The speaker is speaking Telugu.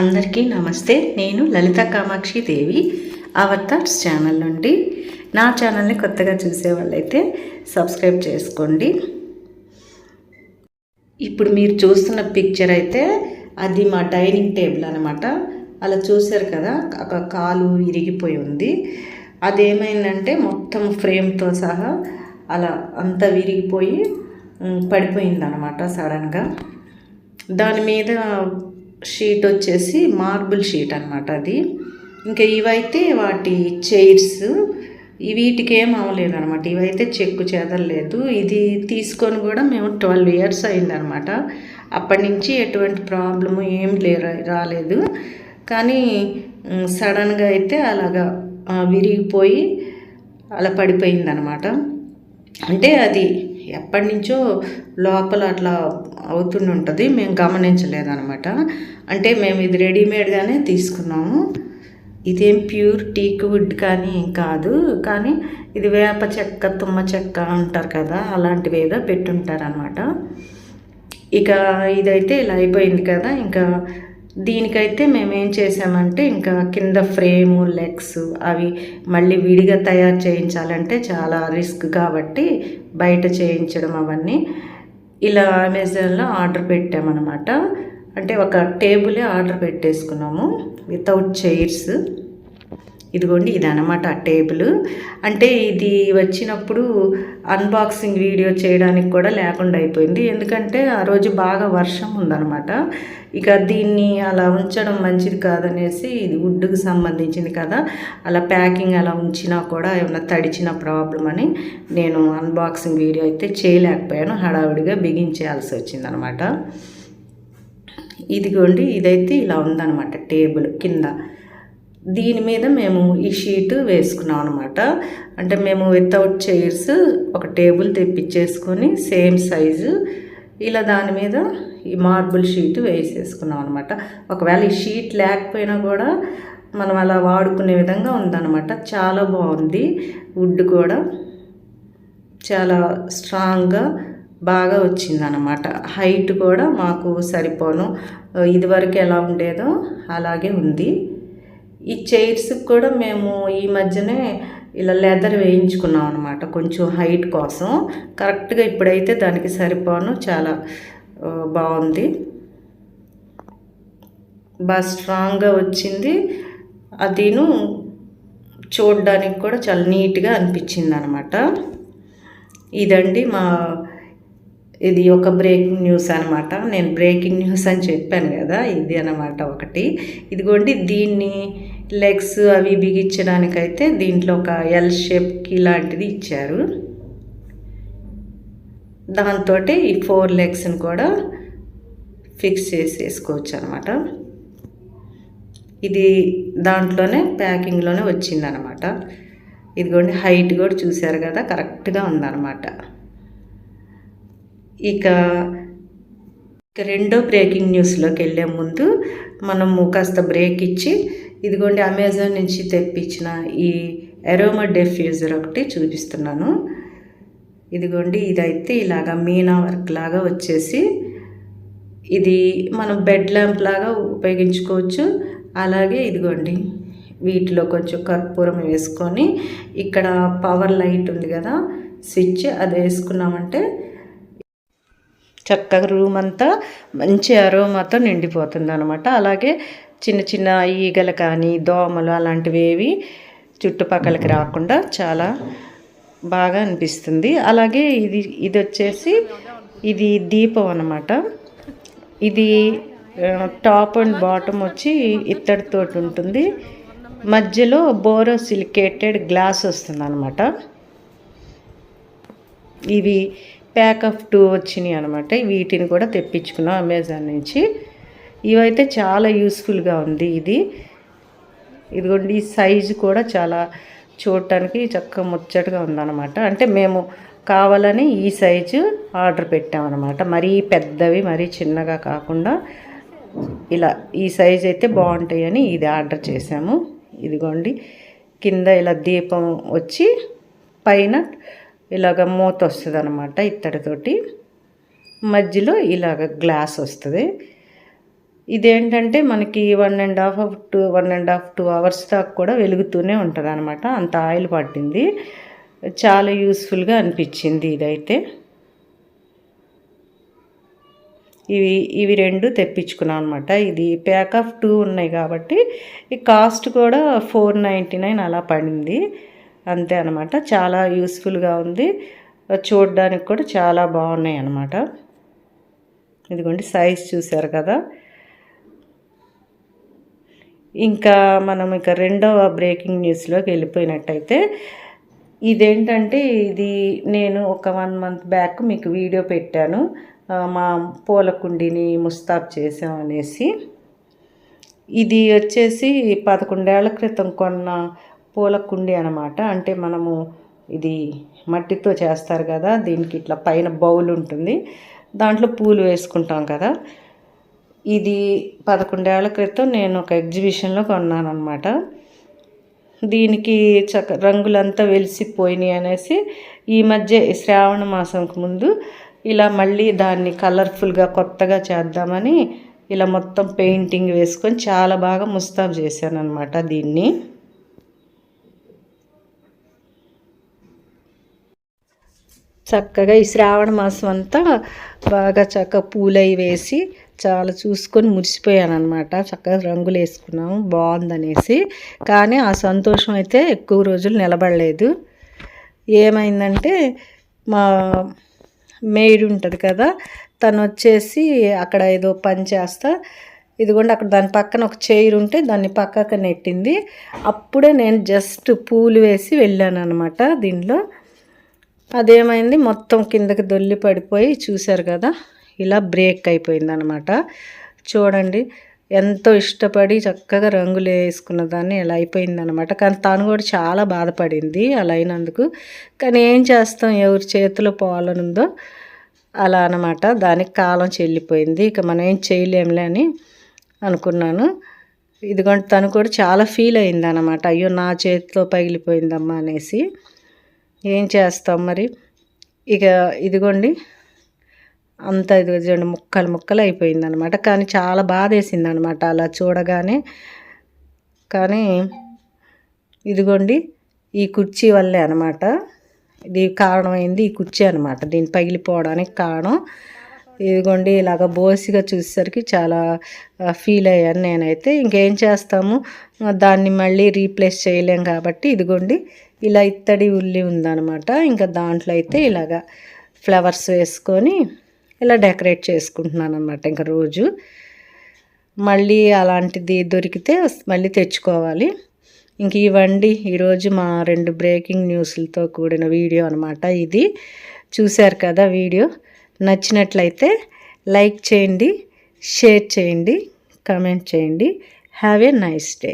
అందరికీ నమస్తే. నేను Lalitha Kamakshi Devi our thoughts channel నుండి. నా ఛానల్ని కొత్తగా చూసే వాళ్ళైతే సబ్స్క్రైబ్ చేసుకోండి. ఇప్పుడు మీరు చూస్తున్న పిక్చర్ అయితే అది మా డైనింగ్ టేబుల్ అనమాట అలా చూశారు కదా ఒక కాలు ఇరిగిపోయి ఉంది. అదేమైందంటే మొత్తం ఫ్రేమ్తో సహా అలా అంతా విరిగిపోయి పడిపోయింది అనమాట సడన్గా. దాని మీద షీట్ వచ్చేసి మార్బుల్ షీట్ అనమాట అది. ఇంకా ఇవైతే వాటి చైర్స్ వీటికి ఏం అవ్వలేదు అనమాట ఇవైతే చెక్కు చెదరలేదు ఇది తీసుకొని కూడా మేము ట్వెల్వ్ ఇయర్స్ అయిందనమాట అప్పటి నుంచి ఎటువంటి ప్రాబ్లము ఏం లే రాలేదు. కానీ సడన్గా అయితే అలాగా విరిగిపోయి అలా పడిపోయిందనమాట అంటే అది ఎప్పటి నుంచో లోపల అట్లా అవుతుండి ఉంటుంది. మేము గమనించలేదనమాట అంటే మేము ఇది రెడీమేడ్గానే తీసుకున్నాము. ఇదేం ప్యూర్ టీక్ వుడ్ కానీ ఏం కాదు. కానీ ఇది వేప చెక్క తుమ్మ చెక్క అంటారు కదా అలాంటివి ఏదో పెట్టుంటారనమాట ఇక ఇదైతే ఇలా అయిపోయింది కదా. ఇంకా దీనికైతే మేము ఏం చేసామంటే ఇంకా కింద ఫ్రేము లెగ్స్ అవి మళ్ళీ విడిగా తయారు చేయించాలంటే చాలా రిస్క్ కాబట్టి బయట చేయించడం అవన్నీ. ఇలా అమెజాన్లో ఆర్డర్ పెట్టామన్నమాట. అంటే ఒక టేబులే ఆర్డర్ పెట్టేసుకున్నాము వితౌట్ చైర్స్. ఇదిగోండి ఇది అనమాట ఆ టేబుల్. అంటే ఇది వచ్చినప్పుడు అన్బాక్సింగ్ వీడియో చేయడానికి కూడా లేకుండా అయిపోయింది. ఎందుకంటే ఆ రోజు బాగా వర్షం ఉందనమాట ఇక దీన్ని అలా ఉంచడం మంచిది కాదనేసి ఇది వుడ్కి సంబంధించింది కదా అలా ప్యాకింగ్ అలా ఉంచినా కూడా ఏమైనా తడిచిన ప్రాబ్లం అని నేను అన్బాక్సింగ్ వీడియో అయితే చేయలేకపోయాను. హడావిడిగా బిగించేయాల్సి వచ్చిందనమాట ఇదిగోండి ఇదైతే ఇలా ఉందన్నమాట టేబుల్ కింద. దీని మీద మేము ఈ షీట్ వేసుకున్నాం అనమాట అంటే మేము వితౌట్ చైర్స్ ఒక టేబుల్ తెప్పించేసుకొని సేమ్ సైజు ఇలా దాని మీద ఈ మార్బుల్ షీట్ వేసేసుకున్నాం అనమాట ఒకవేళ ఈ షీట్ లేకపోయినా కూడా మనం అలా వాడుకునే విధంగా ఉందన్నమాట. చాలా బాగుంది. వుడ్ కూడా చాలా స్ట్రాంగ్గా బాగా వచ్చిందనమాట హైట్ కూడా మాకు సరిపోను. ఇదివరకు ఎలా ఉండేదో అలాగే ఉంది. ఈ చైర్స్కి కూడా మేము ఈ మధ్యనే ఇలా లెదర్ వేయించుకున్నాం అనమాట కొంచెం హైట్ కోసం. కరెక్ట్గా ఇప్పుడైతే దానికి సరిపోను చాలా బాగుంది. బాగా స్ట్రాంగ్గా వచ్చింది. అదిను చూడడానికి కూడా చాలా నీట్గా అనిపించింది అనమాట ఇదండి మా ఇది ఒక బ్రేకింగ్ న్యూస్ అనమాట నేను బ్రేకింగ్ న్యూస్ అని చెప్పాను కదా ఇది అనమాట ఒకటి. ఇదిగోండి దీన్ని లెగ్స్ అవి బిగించడానికైతే దీంట్లో ఒక ఎల్ షేప్కి లాంటిది ఇచ్చారు. దాంతో ఈ ఫోర్ లెగ్స్ని కూడా ఫిక్స్ చేసేసుకోవచ్చు అనమాట ఇది దాంట్లోనే ప్యాకింగ్లోనే వచ్చిందనమాట ఇదిగోండి హైట్ కూడా చూశారు కదా కరెక్ట్గా ఉందన్నమాట. ఇక రెండో బ్రేకింగ్ న్యూస్లోకి వెళ్ళే ముందు మనము కాస్త బ్రేక్ ఇచ్చి ఇదిగోండి అమెజాన్ నుంచి తెప్పించిన ఈ ఎరోమా డెఫ్యూజర్ ఒకటి చూపిస్తున్నాను. ఇదిగోండి ఇదైతే ఇలాగా మీనా వర్క్ లాగా వచ్చేసి ఇది మనం బెడ్ ల్యాంప్ లాగా ఉపయోగించుకోవచ్చు. అలాగే ఇదిగోండి వీటిలో కొంచెం కర్పూరం వేసుకొని ఇక్కడ పవర్ లైట్ ఉంది కదా స్విచ్ అది వేసుకున్నామంటే చక్కగా రూమ్ అంతా మంచి అరోమాతో నిండిపోతుంది అనమాట అలాగే చిన్న చిన్న ఈగలు కానీ దోమలు అలాంటివి ఏవి చుట్టుపక్కలకి రాకుండా చాలా బాగా అనిపిస్తుంది. అలాగే ఇది ఇది వచ్చేసి ఇది దీపం అనమాట ఇది టాప్ అండ్ బాటమ్ వచ్చి ఇత్తడితోటి ఉంటుంది. మధ్యలో బోరో సిలికేటెడ్ గ్లాస్ వస్తుంది అనమాట ఇవి ప్యాక్ ఆఫ్ టూ వచ్చినాయి అనమాట వీటిని కూడా తెప్పించుకున్నాం అమెజాన్ నుంచి. ఇవైతే చాలా యూస్ఫుల్గా ఉంది ఇది. ఇదిగోండి ఈ సైజు కూడా చాలా చూడటానికి చక్కగా ముచ్చటగా ఉందన్నమాట. అంటే మేము కావాలని ఈ సైజు ఆర్డర్ పెట్టామన్నమాట. మరీ పెద్దవి మరీ చిన్నగా కాకుండా ఇలా ఈ సైజ్ అయితే బాగుంటాయని ఇది ఆర్డర్ చేసాము ఇదిగోండి కింద ఇలా దీపం వచ్చి పైన ఇలాగ మూత వస్తుంది అనమాట ఇత్తడితోటి. మధ్యలో ఇలాగ గ్లాస్ వస్తుంది. ఇదేంటంటే మనకి one and half two one and half two hours దాకా కూడా వెలుగుతూనే ఉంటుంది అనమాట అంత ఆయిల్ పట్టింది. చాలా యూస్ఫుల్గా అనిపించింది ఇదైతే. ఇవి ఇవి రెండు తెప్పించుకున్నాను అనమాట ఇది ప్యాక్ ఆఫ్ టూ ఉన్నాయి కాబట్టి ఈ కాస్ట్ కూడా ఫోర్ నైంటీ నైన్ అలా పడింది. అంతే అనమాట చాలా యూస్ఫుల్గా ఉంది. చూడడానికి కూడా చాలా బాగున్నాయి అనమాట ఇదిగోండి సైజ్ చూసారు కదా. ఇంకా మనం ఇక రెండవ బ్రేకింగ్ న్యూస్లోకి వెళ్ళిపోయినట్టయితే ఇదేంటంటే ఇది నేను ఒక వన్ మంత్ బ్యాక్ మీకు వీడియో పెట్టాను. మా పూలకుండిని ముస్తాబ్ చేసాం అనేసి. ఇది వచ్చేసి పదకొండేళ్ళ క్రితం కొన్న పూల కుండి అనమాట అంటే మనము ఇది మట్టితో చేస్తారు కదా దీనికి ఇట్లా పైన బౌల్ ఉంటుంది. దాంట్లో పూలు వేసుకుంటాం కదా. ఇది పదకొండేళ్ళ క్రితం నేను ఒక ఎగ్జిబిషన్లో కొన్నాను అనమాట దీనికి చక్క రంగులంతా వెలిసిపోయినాయి అనేసి ఈ మధ్య శ్రావణ మాసంకు ముందు ఇలా మళ్ళీ దాన్ని కలర్ఫుల్గా కొత్తగా చేద్దామని ఇలా మొత్తం పెయింటింగ్ వేసుకొని చాలా బాగా ముస్తాబ్ చేశాను అనమాట దీన్ని. చక్కగా ఈ శ్రావణ మాసం అంతా బాగా చక్కగా పూలై వేసి చాలా చూసుకొని మురిసిపోయాను అనమాట చక్కగా రంగులు వేసుకున్నాము బాగుందనేసి. కానీ ఆ సంతోషం అయితే ఎక్కువ రోజులు నిలబడలేదు. ఏమైందంటే మా మేడ్ ఉంటుంది కదా తను వచ్చేసి అక్కడ ఏదో పని చేస్తా. ఇదిగోండి అక్కడ దాని పక్కన ఒక చైర్ ఉంటే దాన్ని పక్కకు నెట్టింది. అప్పుడే నేను జస్ట్ పూలు వేసి వెళ్ళాను అనమాట దీనిలో అదేమైంది? మొత్తం కిందకి దొల్లి పడిపోయి చూశారు కదా? ఇలా బ్రేక్ అయిపోయింది అనమాట చూడండి ఎంతో ఇష్టపడి చక్కగా రంగులు వేసుకున్న దాన్ని ఇలా అయిపోయింది అనమాట కానీ తను కూడా చాలా బాధపడింది అలా అయినందుకు కానీ ఏం చేస్తాం? ఎవరి చేతిలో పోవాలనుందో అలా అనమాట. దానికి కాలం చెల్లిపోయింది. ఇక మనం ఏం చేయలేంలే అని అనుకున్నాను. ఇదిగోండి తను కూడా చాలా ఫీల్ అయింది అనమాట అయ్యో నా చేతిలో పగిలిపోయిందమ్మా అనేసి. ఏం చేస్తాం మరి? ఇక ఇదిగోండి. అంత ఇది చూడండి ముక్కలు ముక్కలు అయిపోయింది అనమాట కానీ చాలా బాధేసింది అనమాట అలా చూడగానే. కానీ ఇదిగోండి ఈ కుర్చీ వల్లే అనమాట. ఇది కారణమైంది ఈ కుర్చీ అనమాట. దీన్ని పగిలిపోవడానికి కారణం. ఇదిగోండి ఇలాగ బోసిగా చూసేసరికి చాలా ఫీల్ అయ్యాను నేనైతే. ఇంకేం చేస్తాము? దాన్ని మళ్ళీ రీప్లేస్ చేయలేం కాబట్టి ఇదిగోండి ఇలా ఇత్తడి ఉల్లి ఉందనమాట ఇంకా దాంట్లో అయితే ఇలాగా ఫ్లవర్స్ వేసుకొని ఇలా డెకరేట్ చేసుకుంటున్నాను అనమాట ఇంకా రోజు. మళ్ళీ అలాంటిది దొరికితే మళ్ళీ తెచ్చుకోవాలి. ఇంక ఇవ్వండి ఈరోజు మా రెండు బ్రేకింగ్ న్యూస్లతో కూడిన వీడియో అనమాట ఇది. చూశారు కదా వీడియో? నచ్చినట్లయితే లైక్ చేయండి షేర్ చేయండి కమెంట్ చేయండి. Have a nice day.